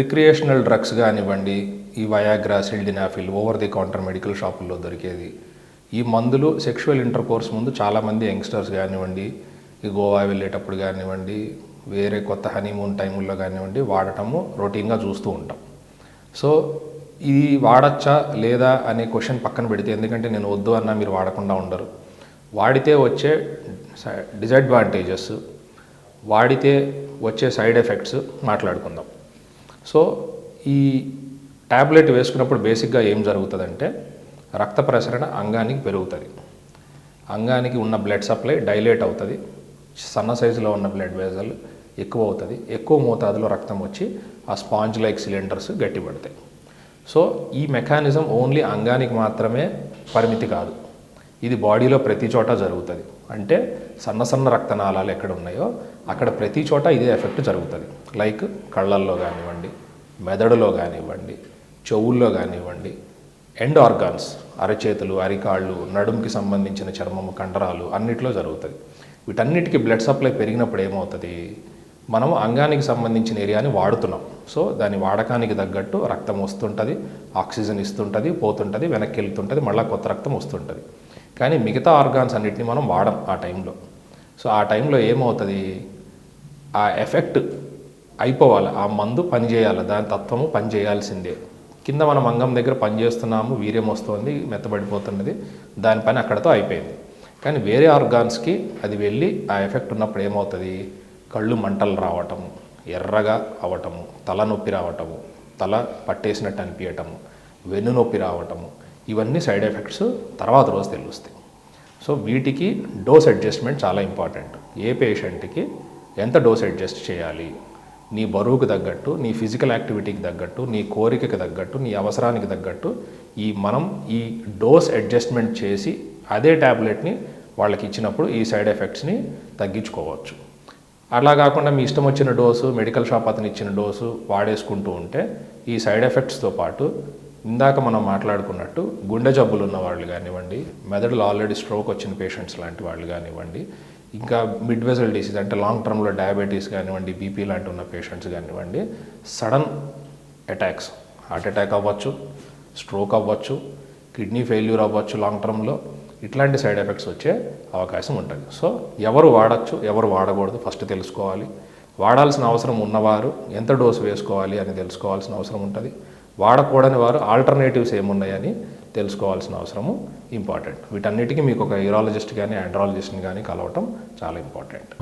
Recreational drugs కానివ్వండి ఈ Viagra sildenafil over the counter medical షాపుల్లో దొరికేది. ఈ మందులు సెక్షువల్ ఇంటర్ కోర్స్ ముందు చాలామంది యంగ్స్టర్స్ కానివ్వండి ఈ గోవా వెళ్ళేటప్పుడు కానివ్వండి వేరే కొత్త హనీమూన్ టైముల్లో కానివ్వండి వాడటము రొటీన్గా చూస్తూ ఉంటాం. సో ఇది వాడచ్చా లేదా అనే క్వశ్చన్ పక్కన పెడితే ఎందుకంటే నేను వద్దు అన్నా మీరు వాడకుండా ఉండరు. వాడితే వచ్చే డిసడ్వాంటేజెస్ వాడితే వచ్చే సైడ్ ఎఫెక్ట్స్ మాట్లాడుకుందాం. సో ఈ ట్యాబ్లెట్ వేసుకున్నప్పుడు బేసిక్గా ఏం జరుగుతుందంటే రక్త ప్రసరణ అంగానికి పెరుగుతుంది. అంగానికి ఉన్న బ్లడ్ సప్లై డైలేట్ అవుతుంది. సన్న సైజులో ఉన్న బ్లడ్ వెజల్ ఎక్కువ అవుతుంది. ఎక్కువ మోతాదులో రక్తం వచ్చి ఆ స్పాంజ్ లైక్ సిలిండర్స్ గట్టిపడతాయి. సో ఈ మెకానిజం ఓన్లీ అంగానికి మాత్రమే పరిమితి కాదు. ఇది బాడీలో ప్రతి చోట జరుగుతుంది. అంటే సన్న సన్న రక్తనాళాలు ఎక్కడ ఉన్నాయో అక్కడ ప్రతి చోట ఇదే ఎఫెక్ట్ జరుగుతుంది. లైక్ కళ్ళల్లో కానివ్వండి మెదడులో కానివ్వండి చెవుల్లో కానివ్వండి ఎండ్ ఆర్గాన్స్ అరచేతులు అరికాళ్ళు నడుముకి సంబంధించిన చర్మము కండరాలు అన్నిట్లో జరుగుతుంది. వీటన్నిటికీ బ్లడ్ సప్లై పెరిగినప్పుడు ఏమవుతుంది? మనం అంగానికి సంబంధించిన ఏరియాని వాడుతున్నాం. సో దాని వాడకానికి తగ్గట్టు రక్తం వస్తుంటుంది ఆక్సిజన్ ఇస్తుంటుంది పోతుంటుంది వెనక్కి వెళ్తుంటుంది మళ్ళీ కొత్త రక్తం వస్తుంటుంది. కానీ మిగతా ఆర్గాన్స్ అన్నిటిని మనం వాడం ఆ టైంలో. సో ఆ టైంలో ఏమవుతుంది? ఆ ఎఫెక్ట్ అయిపోవాలి. ఆ మందు పనిచేయాలి. దాని తత్వము పనిచేయాల్సిందే. కింద మనం అంగం దగ్గర పనిచేస్తున్నాము వీర్యం వస్తుంది మెత్తబడిపోతున్నది దాని పని అక్కడతో అయిపోయింది. కానీ వేరే ఆర్గాన్స్కి అది వెళ్ళి ఆ ఎఫెక్ట్ ఉన్నప్పుడు ఏమవుతుంది? కళ్ళు మంటలు రావటము ఎర్రగా అవటము తల నొప్పి రావటము తల పట్టేసినట్టు అనిపించటము వెన్ను నొప్పి రావటము ఇవన్నీ సైడ్ ఎఫెక్ట్స్ తర్వాత రోజు తెలుస్తాయి. సో వీటికి డోస్ అడ్జస్ట్మెంట్ చాలా ఇంపార్టెంట్. ఏ పేషెంట్కి ఎంత డోస్ అడ్జస్ట్ చేయాలి? నీ బరువుకు తగ్గట్టు నీ ఫిజికల్ యాక్టివిటీకి తగ్గట్టు నీ కోరికకి తగ్గట్టు నీ అవసరానికి తగ్గట్టు ఈ మనం ఈ డోస్ అడ్జస్ట్మెంట్ చేసి అదే ట్యాబ్లెట్ని వాళ్ళకి ఇచ్చినప్పుడు ఈ సైడ్ ఎఫెక్ట్స్ని తగ్గించుకోవచ్చు. అలా కాకుండా మీ ఇష్టం వచ్చిన డోసు మెడికల్ షాప్ అతను ఇచ్చిన డోసు వాడేసుకుంటూ ఉంటే ఈ సైడ్ ఎఫెక్ట్స్తో పాటు ఇందాక మనం మాట్లాడుకున్నట్టు గుండె జబ్బులు ఉన్న వాళ్ళు కానివ్వండి మెదడులో ఆల్రెడీ స్ట్రోక్ వచ్చిన పేషెంట్స్ లాంటి వాళ్ళు కానివ్వండి ఇంకా మిడ్ వెజల్ డిసీజ్ అంటే లాంగ్ టర్మ్లో డయాబెటీస్ కానివ్వండి బీపీ లాంటి ఉన్న పేషెంట్స్ కానివ్వండి సడన్ అటాక్స్ హార్ట్ అటాక్ అవ్వచ్చు స్ట్రోక్ అవ్వచ్చు కిడ్నీ ఫెయిల్యూర్ అవ్వచ్చు లాంగ్ టర్మ్లో ఇట్లాంటి సైడ్ ఎఫెక్ట్స్ వచ్చే అవకాశం ఉంటుంది. సో ఎవరు వాడచ్చు ఎవరు వాడకూడదు ఫస్ట్ తెలుసుకోవాలి. వాడాల్సిన అవసరం ఉన్నవారు ఎంత డోసు వేసుకోవాలి అని తెలుసుకోవాల్సిన అవసరం ఉంటుంది. వాడకూడని వారు ఆల్టర్నేటివ్స్ ఏమున్నాయని తెలుసుకోవాల్సిన అవసరము ఇంపార్టెంట్ వీటన్నిటికీ మీకు ఒక యూరాలజిస్ట్ కానీ ఆండ్రాలజిస్ట్ని కానీ కలవటం చాలా ఇంపార్టెంట్